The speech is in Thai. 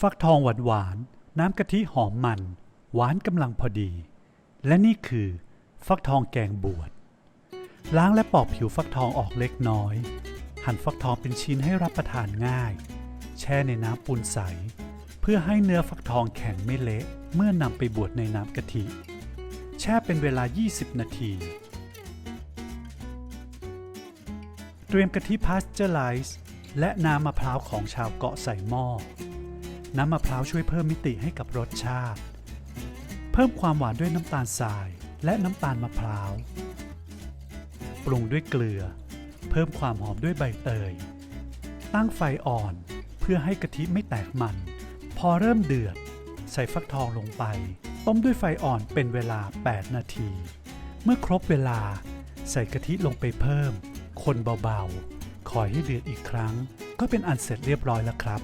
ฟักทองหวานหวานๆน้ำกะทิหอมมัน หวานกำลังพอดี และนี่คือ ฟักทองแกงบวชล้างและปอกผิวฟักทองออกเล็กน้อย หั่นฟักทองเป็นชิ้นให้รับประทานง่าย แช่ในน้ำปูนใส เพื่อให้เนื้อฟักทองแข็งไม่เละเมื่อนำไปบวชในน้ำกะทิ แช่เป็นเวลา 20 นาที เตรียมกะทิพาสเจอร์ไลซ์และน้ำมะพร้าวของชาวเกาะใส่หม้อ น้ำมะพร้าวช่วยเพิ่มมิติให้กับรสชาติ เพิ่มความหวานด้วยน้ำตาลทรายและน้ำตาลมะพร้าว ปรุงด้วยเกลือ เพิ่มความหอมด้วยใบเตย ตั้งไฟอ่อนเพื่อให้กะทิไม่แตกมัน พอเริ่มเดือด ใส่ฟักทองลงไป ต้มด้วยไฟอ่อนเป็นเวลา 8 นาที เมื่อครบเวลา ใส่กะทิลงไปเพิ่ม คนเบาๆ คอยให้เดือดอีกครั้ง ก็เป็นอันเสร็จเรียบร้อยแล้วครับ